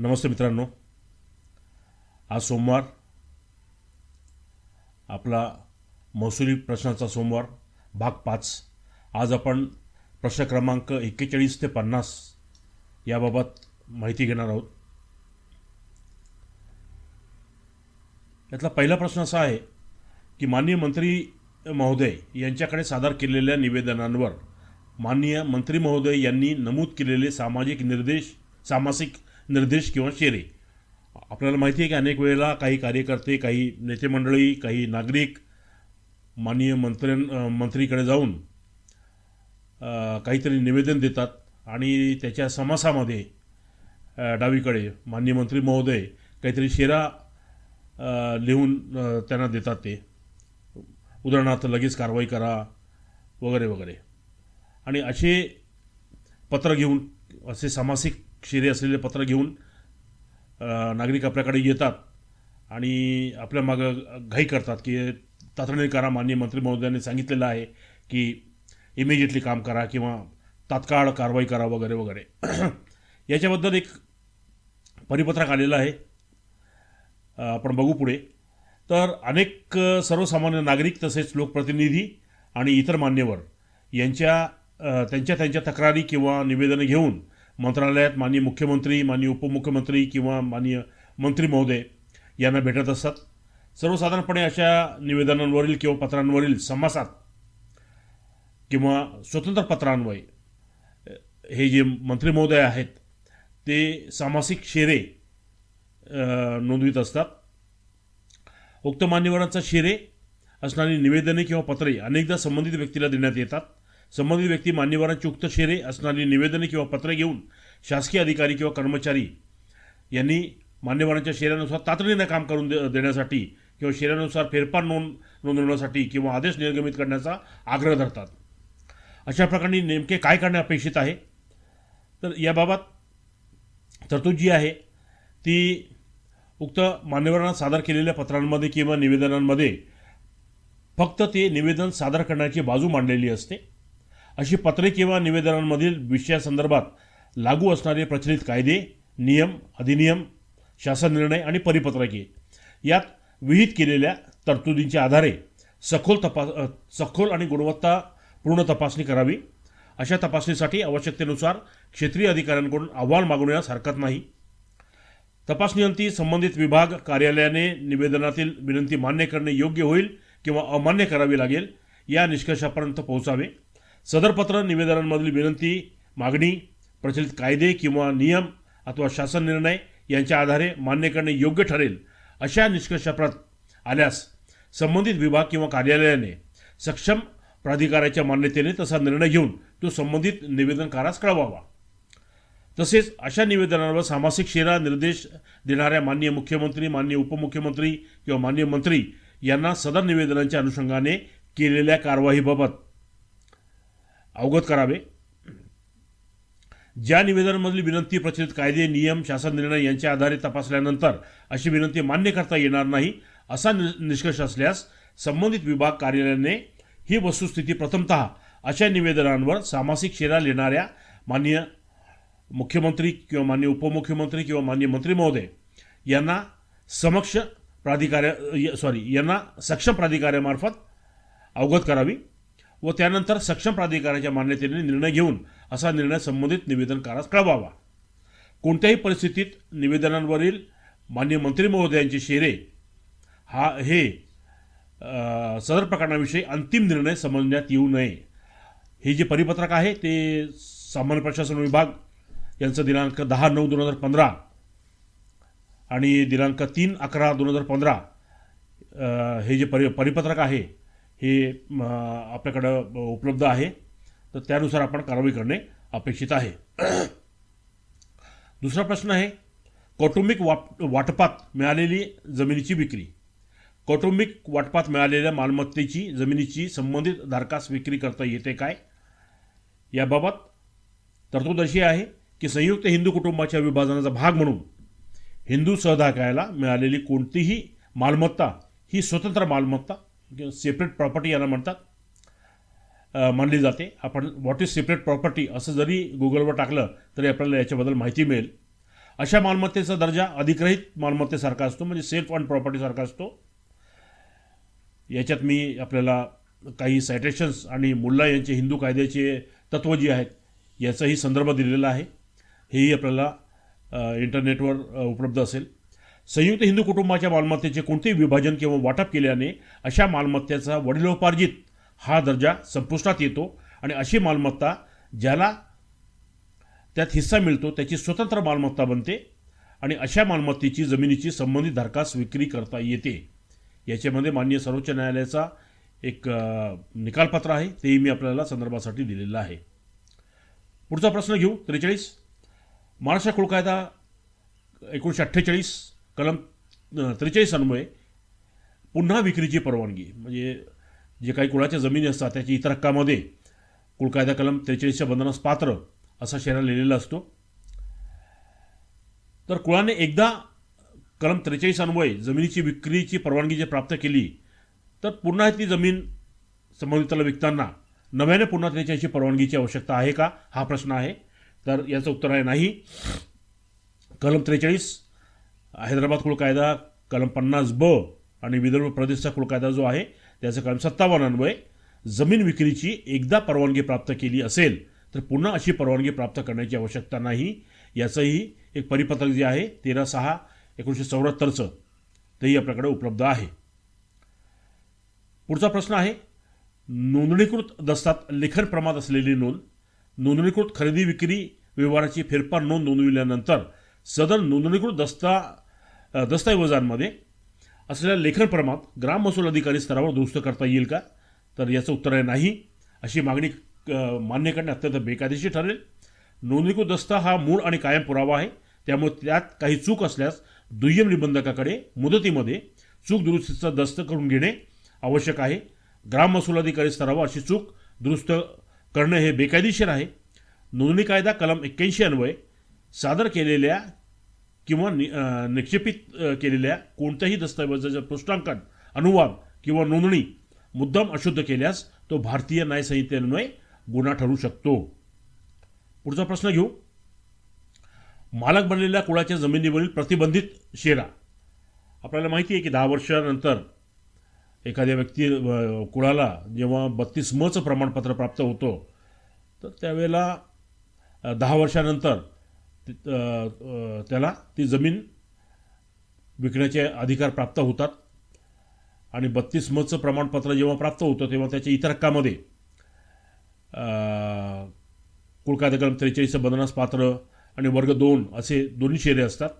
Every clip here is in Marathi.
नमस्ते मित्रांनो. आज सोमवार. आपला महसुली प्रश्नाचा सोमवार भाग पाच. आज आपण प्रश्न क्रमांक एक्केचाळीस ते पन्नास याबाबत माहिती घेणार आहोत. यातला पहिला प्रश्न असा आहे की माननीय मंत्री महोदय यांच्याकडे सादर केलेल्या निवेदनांवर माननीय मंत्री महोदय यांनी नमूद केलेले सामाजिक निर्देश सामासिक निर्देश किंवा शेरे. आपल्याला माहिती आहे की अनेक वेळेला काही कार्यकर्ते काही नेते मंडळी काही नागरिक माननीय मंत्र्यां मंत्रीकडे जाऊन काहीतरी निवेदन देतात आणि त्याच्या समासामध्ये डावीकडे माननीय मंत्री महोदय काहीतरी शेरा लिहून त्यांना देतात ते. उदाहरणार्थ लगेच कारवाई करा वगैरे वगैरे. आणि असे पत्र घेऊन असे सामासिक शिरे असलेले पत्र घेऊन नागरिक आपल्याकडे येतात आणि आपल्या मागं घाई करतात की तातडीने करा माननीय मंत्री महोदयांनी सांगितलेलं आहे की इमिजिएटली काम करा किंवा तात्काळ कारवाई करा वगैरे वगैरे. याच्याबद्दल एक परिपत्रक आलेलं आहे. आपण बघू पुढे. तर अनेक सर्वसामान्य नागरिक तसेच लोकप्रतिनिधी आणि इतर मान्यवर यांच्या त्यांच्या त्यांच्या तक्रारी किंवा निवेदनं घेऊन मंत्रालयात माननीय मुख्यमंत्री माननीय उपमुख्यमंत्री किंवा माननीय मंत्री महोदय यांना भेटत असतात सर्वसाधारणपणे अशा निवेदनांवरील किंवा पत्रांवरील समासात किंवा स्वतंत्र पत्रान्वये हे जे मंत्री महोदय आहेत ते सामासिक शेरे नोंदवित असतात. उक्त मान्यवरांचा शेरे असणारी निवेदने किंवा पत्रे अनेकदा संबंधित व्यक्तीला देण्यात येतात. संबंधित व्यक्ती मान्यवरांची उक्त शेरे असणारी निवेदने किंवा पत्रे घेऊन शासकीय अधिकारी किंवा कर्मचारी यांनी मान्यवरांच्या शेऱ्यानुसार तातडीनं काम करून दे देण्यासाठी किंवा शेऱ्यानुसार फेरफार नोंद नोंदवण्यासाठी किंवा आदेश निर्गमित करण्याचा आग्रह धरतात. अशा प्रकारे नेमके काय करणे अपेक्षित आहे? तर याबाबत तरतूद जी आहे ती उक्त मान्यवरांना सादर केलेल्या पत्रांमध्ये किंवा निवेदनांमध्ये फक्त ते निवेदन सादर करण्याची बाजू मांडलेली असते. अशी पत्रे किंवा निवेदनांमधील विषयासंदर्भात लागू असणारे प्रचलित कायदे नियम अधिनियम शासन निर्णय आणि परिपत्रके यात विहित केलेल्या तरतुदींच्या आधारे सखोल तपास सखोल आणि गुणवत्तापूर्ण तपासणी करावी. अशा तपासणीसाठी आवश्यकतेनुसार क्षेत्रीय अधिकाऱ्यांकडून अहवाल मागवण्यास हरकत नाही. तपासणीअंती संबंधित विभाग कार्यालयाने निवेदनातील विनंती मान्य करणे योग्य होईल किंवा अमान्य करावी लागेल या निष्कर्षापर्यंत पोहोचावे. सदर पत्र निवेदनांमधील विनंती मागणी प्रचलित कायदे किंवा नियम अथवा शासन निर्णय यांच्या आधारे मान्य करणे योग्य ठरेल अशा निष्कर्षाप्रत आल्यास संबंधित विभाग किंवा कार्यालयाने सक्षम प्राधिकाऱ्याच्या मान्यतेने तसा निर्णय घेऊन तो संबंधित निवेदनकारास कळवावा. तसेच अशा निवेदनांवर सामासिक शेरा निर्देश देणाऱ्या मान्य मुख्यमंत्री माननीय उपमुख्यमंत्री किंवा मान्य मंत्री यांना सदर निवेदनांच्या अनुषंगाने केलेल्या कारवाईबाबत अवगत करावे. ज्या निवेदनांमधील विनंती प्रचलित कायदे नियम शासन निर्णय यांच्या आधारे तपासल्यानंतर अशी विनंती मान्य करता येणार नाही असा नि- निष्कर्ष असल्यास संबंधित विभाग कार्यालयाने ही वस्तुस्थिती प्रथमतः अशा निवेदनांवर सामासिक शेरा लिहिणाऱ्या माननीय मुख्यमंत्री किंवा मान्य उपमुख्यमंत्री किंवा मान्य मंत्री महोदय यांना समक्ष प्राधिकाऱ्या सॉरी यांना सक्षम प्राधिकाऱ्यामार्फत अवगत करावी. व त्यानंतर सक्षम प्राधिकाराच्या मान्यतेने निर्णय घेऊन असा निर्णय संबंधित निवेदनकारास कळवावा. कोणत्याही परिस्थितीत निवेदनांवरील मान्य मंत्री महोदयांचे शेरे हा हे सदर प्रकरणाविषयी अंतिम निर्णय समजण्यात येऊ नये. हे जे परिपत्रक आहे ते सामान्य प्रशासन विभाग यांचं दिनांक दहा नऊ दोन हजार पंधरा आणि दिनांक तीन अकरा दोन हजार पंधरा हे जे परि परिपत्रक आहे हे आपल्याकडं उपलब्ध आहे. तर त्यानुसार आपण कारवाई करणे अपेक्षित आहे. दुसरा प्रश्न आहे कौटुंबिक वाप वाटपात मिळालेली जमिनीची विक्री. कौटुंबिक वाटपात मिळालेल्या मालमत्तेची जमिनीची संबंधित धारकास विक्री करता येते काय? याबाबत तरतूद अशी आहे की संयुक्त हिंदू कुटुंबाच्या विभाजनाचा भाग म्हणून हिंदू सहधारकाला मिळालेली कोणतीही मालमत्ता ही स्वतंत्र मालमत्ता सेपरेट प्रॉपर्टी याला म्हणतात. मानली जाते. आपण व्हॉट इज सेपरेट प्रॉपर्टी असं जरी गुगलवर टाकलं तरी आपल्याला याच्याबद्दल माहिती मिळेल. अशा मालमत्तेचा दर्जा अधिग्रहित मालमत्तेसारखा असतो म्हणजे सेल्फ ऑन प्रॉपर्टीसारखा असतो. याच्यात मी आपल्याला काही सायटेशन्स आणि मुल्ला यांचे हिंदू कायद्याचे तत्त्व जी आहेत याचाही संदर्भ दिलेला आहे. हेही आपल्याला इंटरनेटवर उपलब्ध असेल. संयुक्त हिंदू कुटुंबाच्या मालमत्तेचे कोणतेही विभाजन किंवा वाटप केल्याने अशा मालमत्तेचा वडिलोपार्जित हा दर्जा संपुष्टात येतो आणि अशी मालमत्ता ज्याला त्यात हिस्सा मिळतो त्याची स्वतंत्र मालमत्ता बनते आणि अशा मालमत्तेची जमिनीची संबंधित धारकास विक्री करता येते. याच्यामध्ये माननीय सर्वोच्च न्यायालयाचा एक निकालपत्र आहे तेही मी आपल्याला संदर्भासाठी दिलेलं आहे. पुढचा प्रश्न घेऊ त्रेचाळीस. महाराष्ट्र कुळकायदा एकोणीसशे अठ्ठेचाळीस कलम त्रेचाळीस अन्वये पुन्हा विक्रीची परवानगी. म्हणजे जे काही कुळाच्या जमिनी असतात त्याच्या इतर हक्कामध्ये कुळ कायदा कलम त्रेचाळीसच्या बंधनास पात्र असा शेरा लिहिलेला असतो. तर कुळाने एकदा कलम त्रेचाळीस अन्वये जमिनीची विक्रीची परवानगी जे प्राप्त केली तर पुन्हा ती जमीन संबंधिताला विकताना नव्याने पुन्हा त्रेचाळीसची परवानगीची आवश्यकता आहे का? हा प्रश्न आहे. तर याचं उत्तर आहे नाही. कलम त्रेचाळीस हैदराबाद कुळ कायदा कलम पन्नास ब आणि विदर्भ प्रदेशचा कुळकायदा जो आहे त्याचं कलम सत्तावन्न अन्वय जमीन विक्रीची एकदा परवानगी प्राप्त केली असेल तर पुन्हा अशी परवानगी प्राप्त करण्याची आवश्यकता नाही. याचंही एक परिपत्रक जे आहे तेरा सहा एकोणीसशे चौऱ्याहत्तरचं तेही आपल्याकडे उपलब्ध आहे. पुढचा प्रश्न आहे नोंदणीकृत दस्तात लेखन प्रमाद असलेली नोंद नोंदणीकृत खरेदी विक्री व्यवहाराची फेरफार नोंद नोंदविल्यानंतर सदर नोंदणीकृत दस्ता दस्तऐवजांमध्ये असलेल्या लेखन प्रमाद ग्राम महसूल अधिकारी स्तरावर दुरुस्त करता येईल का? तर याचं उत्तर आहे नाही. अशी मागणी मान्य करणे अत्यंत बेकायदेशीर ठरेल. नोंदणीकृत दस्ता हा मूळ आणि कायम पुरावा आहे. त्यामुळे त्यात काही चूक असल्यास दुय्यम निबंधकाकडे मुदतीमध्ये चूक दुरुस्तीचा दस्त करून घेणे आवश्यक आहे. ग्राम महसूल अधिकारी स्तरावर अशी चूक दुरुस्त करणे हे बेकायदेशीर आहे. नोंदणी कायदा कलम एक्क्याऐंशी अन्वये सादर केलेल्या किंवा नि निक्षेपित केलेल्या कोणत्याही दस्तऐवजाच्या पृष्ठांकन अनुवाद किंवा नोंदणी मुद्दाम अशुद्ध केल्यास तो भारतीय न्यायसंहितेन्वये गुन्हा ठरू शकतो. पुढचा प्रश्न घेऊ. मालक बनलेल्या कुळाच्या जमिनीवरील प्रतिबंधित शेरा. आपल्याला माहिती आहे की दहा वर्षानंतर एखाद्या व्यक्ती कुळाला जेव्हा बत्तीस मचं प्रमाणपत्र प्राप्त होतो तर त्यावेळेला दहा वर्षानंतर त्याला ती जमीन विकण्याचे अधिकार प्राप्त होतात. आणि बत्तीस मतचं प्रमाणपत्र जेव्हा प्राप्त होतं तेव्हा त्याच्या इतर हक्कामध्ये अ, कुळ कायदा कलम त्रेचाळीसचं बंधनास पात्र आणि वर्ग दोन असे दोन्ही शेरे असतात.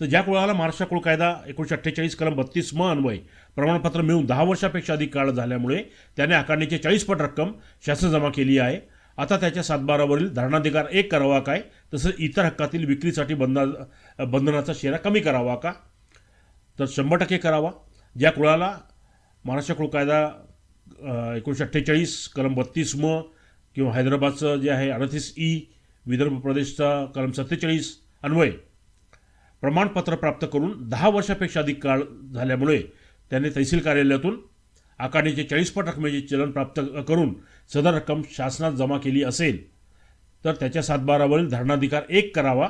तर ज्या कुळाला महाराष्ट्र कुळ कायदा एकोणीसशे अठ्ठेचाळीस कलम बत्तीस म अन्वय प्रमाणपत्र मिळून दहा वर्षापेक्षा अधिक काळ झाल्यामुळे त्याने आकारणीची चाळीस पट रक्कम शासन जमा केली आहे. आता त्याच्या सातबारावरील धरणाधिकार एक करावा काय? तसंच इतर हक्कातील विक्रीसाठी बंधा बंधनाचा शेरा कमी करावा का? तर शंभर टक्के करावा. ज्या कुळाला महाराष्ट्र कुळ कायदा एकोणीसशे अठ्ठेचाळीस कलम बत्तीस म किंवा हैदराबादचं जे आहे अडतीस ई विदर्भ प्रदेशचा कलम सत्तेचाळीस अन्वय. प्रमाणपत्र प्राप्त करून दहा वर्षापेक्षा अधिक काळ झाल्यामुळे त्याने तहसील कार्यालयातून आकारणीचे चाळीस पट रकमेचे म्हणजे चलन प्राप्त करून सदर रक्कम शासनात जमा केली असेल तर त्याच्या सातबारावरील धरणाधिकार एक करावा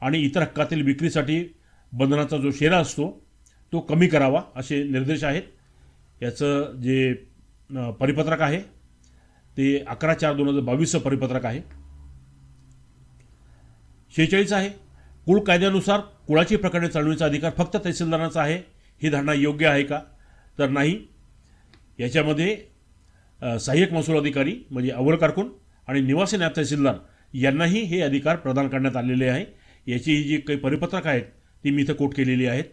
आणि इतर हक्कातील विक्रीसाठी बंधनाचा जो शेरा असतो तो कमी करावा असे निर्देश आहेत. याचं जे परिपत्रक आहे ते अकरा चार दोन हजार बावीसचं परिपत्रक आहे. शेहेचाळीस आहे. कुळ कायद्यानुसार कुळाची प्रकरणे चालवण्याचा अधिकार फक्त तहसीलदारांचा आहे. ही धारणा योग्य आहे का? तर नाही. याच्यामध्ये सहाय्यक महसूल अधिकारी म्हणजे अव्वल कारकून आणि निवासी नायब तहसीलदार यांनाही हे अधिकार प्रदान करण्यात आलेले आहे. याची ही जी काही परिपत्रक आहेत ती मी इथं कोट केलेली आहेत.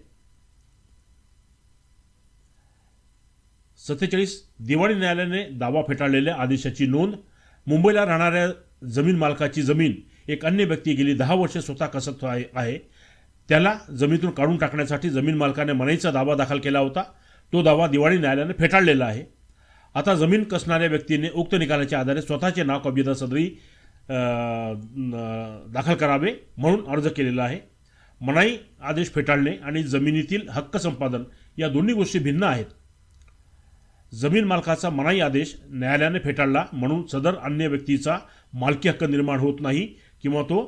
सत्तेचाळीस दिवाळी न्यायालयाने दावा फेटाळलेल्या आदेशाची नोंद मुंबईला राहणाऱ्या जमीन मालकाची जमीन एक अन्य व्यक्ती गेली दहा वर्षे स्वतः कसत आहे आहे. त्याला जमिनीतून काढून टाकण्यासाठी जमीन मालकाने मनाईचा दावा दाखल केला होता. तो दावा दिवाळी न्यायालयाने फेटाळलेला आहे. आता जमीन कसणाऱ्या व्यक्तीने उक्त निकालाच्या आधारे स्वतःचे नाव कबिता सदरी दाखल करावे म्हणून अर्ज केलेला आहे. मनाई आदेश फेटाळणे आणि जमिनीतील हक्क संपादन या दोन्ही गोष्टी भिन्न आहेत. जमीन मालकाचा मनाई आदेश न्यायालयाने फेटाळला म्हणून सदर अन्य व्यक्तीचा मालकी हक्क निर्माण होत नाही किंवा तो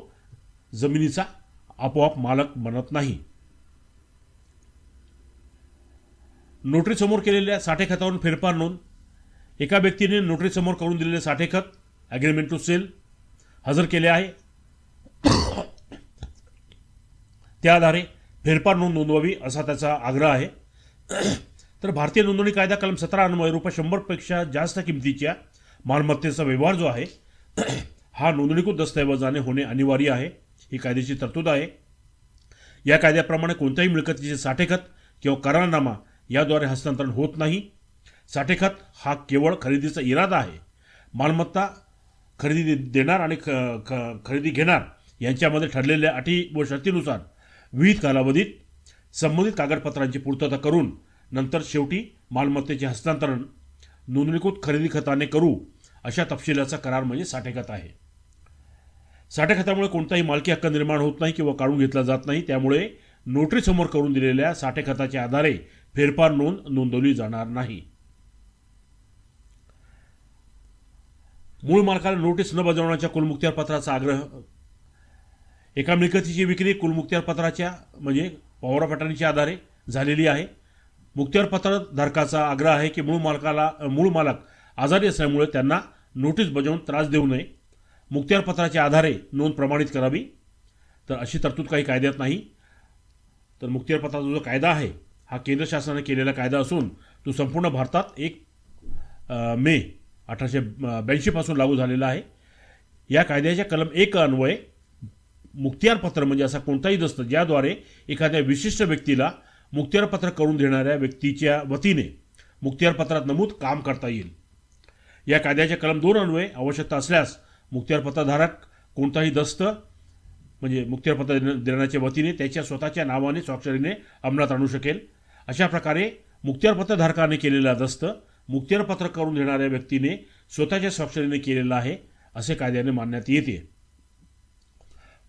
जमिनीचा आपोआप मालक बनत नाही. नोटरीसमोर केलेल्या साठे खतावरून फेरफार नोंद. एका व्यक्तीने नोटरीसमोर करून दिलेले साठेखत ॲग्रीमेंट टू सेल हजर केले आहे. त्या आधारे फेरफार नोंद नोंदवावी असा त्याचा आग्रह आहे. तर भारतीय नोंदणी कायदा कलम सतरा अन्वये रुपये शंभरपेक्षा जास्त किमतीच्या मालमत्तेचा व्यवहार जो आहे हा नोंदणीकृत दस्तऐवजाने होणे अनिवार्य आहे. ही कायद्याची तरतूद आहे. या कायद्याप्रमाणे कोणत्याही मिळकतीचे साठेखत किंवा करारनामा याद्वारे हस्तांतरण होत नाही. साठेखत हा केवळ खरेदीचा इरादा आहे. मालमत्ता खरेदी दे- देणार आणि ख ख- खरेदी घेणार यांच्यामध्ये ठरलेल्या अटी व शर्तीनुसार विविध कालावधीत संबंधित कागदपत्रांची पूर्तता करून नंतर शेवटी मालमत्तेचे हस्तांतरण नोंदणीकृत खरेदी खताने करू अशा तपशिलाचा करार म्हणजे साठेखत आहे. साठेखतामुळे कोणताही मालकी हक्क निर्माण होत नाही किंवा काढून घेतला जात नाही. त्यामुळे नोटरीसमोर करून दिलेल्या साठेखताच्या आधारे फेरफार नोंद नोंदवली जाणार नाही. मूळ मालकाला नोटीस न बजावण्याच्या कुलमुक्त्यार पत्राचा आग्रह एका मिळकतीची विक्री कुलमुक्त्यार पत्राच्या म्हणजे पवार आधारे झालेली आहे. मुक्त्यार पत्र धारकाचा आग्रह आहे की मूळ मालकाला मूळ मालक आजारी असल्यामुळे त्यांना नोटीस बजावून त्रास देऊ नये. मुक्त्यार पत्राच्या आधारे नोंद प्रमाणित करावी. तर अशी तरतूद काही कायद्यात नाही. तर मुक्त्यार पत्राचा जो कायदा आहे हा केंद्र शासनाने केलेला कायदा असून तो संपूर्ण भारतात एक मे अठराशे ब्याऐंशीपासून लागू झालेला आहे. या कायद्याच्या कलम एक अन्वये मुक्तियारपत्र म्हणजे असा कोणताही दस्त ज्याद्वारे एखाद्या विशिष्ट व्यक्तीला मुक्तियारपत्र करून देणाऱ्या व्यक्तीच्या वतीने मुक्तियारपत्रात नमूद काम करता येईल. या कायद्याच्या कलम दोन अन्वये आवश्यकता असल्यास मुक्तियारपत्रधारक कोणताही दस्त म्हणजे मुक्तियारपत्र देण्याच्या वतीने त्याच्या स्वतःच्या नावाने स्वाक्षरीने अंमलात आणू शकेल. अशा प्रकारे मुक्तियार पत्रधारकाने केलेला दस्त मुक्त्यारपत्र करून देणाऱ्या व्यक्तीने स्वतःच्या स्वाक्षरीने केलेला आहे असे कायद्याने मानण्यात येते.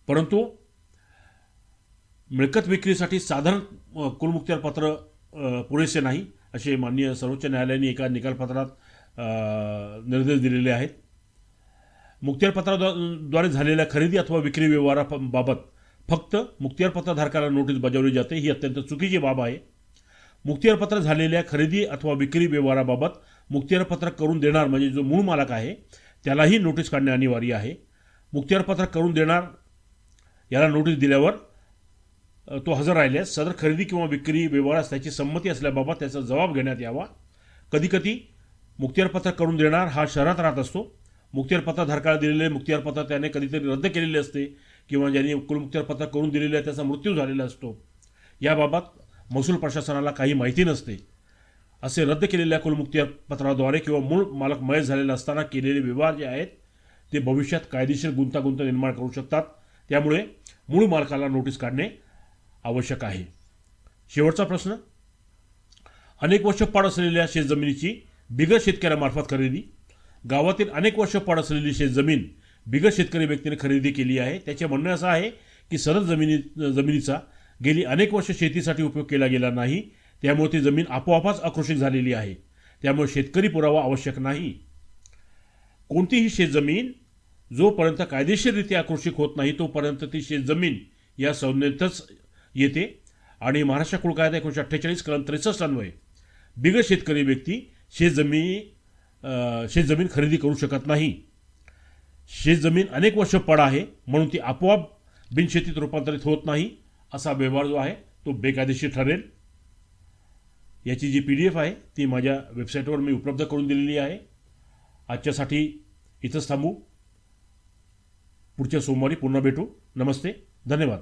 परंतु मिळकत विक्रीसाठी साधारण कुलमुक्त्यारपत्र कुलमुक्त्यार पत्र पुरेसे नाही असे माननीय सर्वोच्च न्यायालयाने एका निकालपत्रात निर्देश दिलेले आहेत. मुक्त्यारपत्राद्वारे झालेल्या खरेदी अथवा विक्री व्यवहाराबाबत फक्त मुक्तियार पत्रधारकाला नोटीस बजावली जाते ही अत्यंत चुकीची बाब आहे. मुक्तियार झालेल्या खरेदी अथवा विक्री व्यवहाराबाबत मुक्तियार करून देणार म्हणजे जो मूळ मालक आहे त्यालाही नोटीस काढणे अनिवार्य आहे. मुक्तियार करून देणार याला नोटीस दिल्यावर तो हजर राहिल्यास सदर खरेदी किंवा विक्री व्यवहारास त्याची संमती असल्याबाबत त्याचा जबाब घेण्यात यावा. कधीकधी मुक्तियारपत्र करून देणार हा शहरात राहत असतो. मुक्तियारपत्रधारकाला दिलेले मुक्तियारपत्र त्याने कधीतरी रद्द केलेले असते किंवा ज्यांनी कुलमुक्तियारपत्र करून दिलेले आहे त्याचा मृत्यू झालेला असतो. याबाबत महसूल प्रशासनाला काही माहिती नसते. असे रद्द केलेल्या कुलमुक्ती पत्राद्वारे किंवा मूळ मालक मय झालेला असताना केलेले व्यवहार जे आहेत ते भविष्यात कायदेशीर गुंतागुंत निर्माण करू शकतात. त्यामुळे मूळ मालकाला नोटीस काढणे आवश्यक आहे. शेवटचा प्रश्न. अनेक वर्ष पाड असलेल्या शेतजमिनीची बिगर शेतकऱ्यामार्फत खरेदी. गावातील अनेक वर्ष पाड असलेली शेतजमीन बिगर शेतकरी व्यक्तीने खरेदी केली आहे. त्याचे म्हणणे असं आहे की सरळ जमिनी जमिनीचा गेली अनेक वर्ष शेतीसाठी उपयोग केला गेला नाही त्यामुळे ती जमीन आपोआपच आकृषित झालेली आहे. त्यामुळे शेतकरी पुरावा आवश्यक नाही. कोणतीही शेतजमीन जोपर्यंत कायदेशीररित्या आकृषित होत नाही तोपर्यंत ती शेतजमीन या संज्ञेतच येते. आणि महाराष्ट्र कुळ कायदा एकोणीशे अठ्ठेचाळीस कलम त्रेसष्ट अन्वये बिगर शेतकरी व्यक्ती शेतजमीन शेतजमीन खरेदी करू शकत नाही. शेतजमीन अनेक वर्ष पड आहे म्हणून ती आपोआप बिनशेतीत रूपांतरित होत नाही. असा व्यवहार जो आहे तो बेकायदेशीर ठरेल. याची जी पी डी एफ आहे ती माझ्या वेबसाईटवर मी उपलब्ध करून दिलेली आहे. आजच्यासाठी इथंच थांबू. पुढच्या सोमवारी पुन्हा भेटू. नमस्ते. धन्यवाद.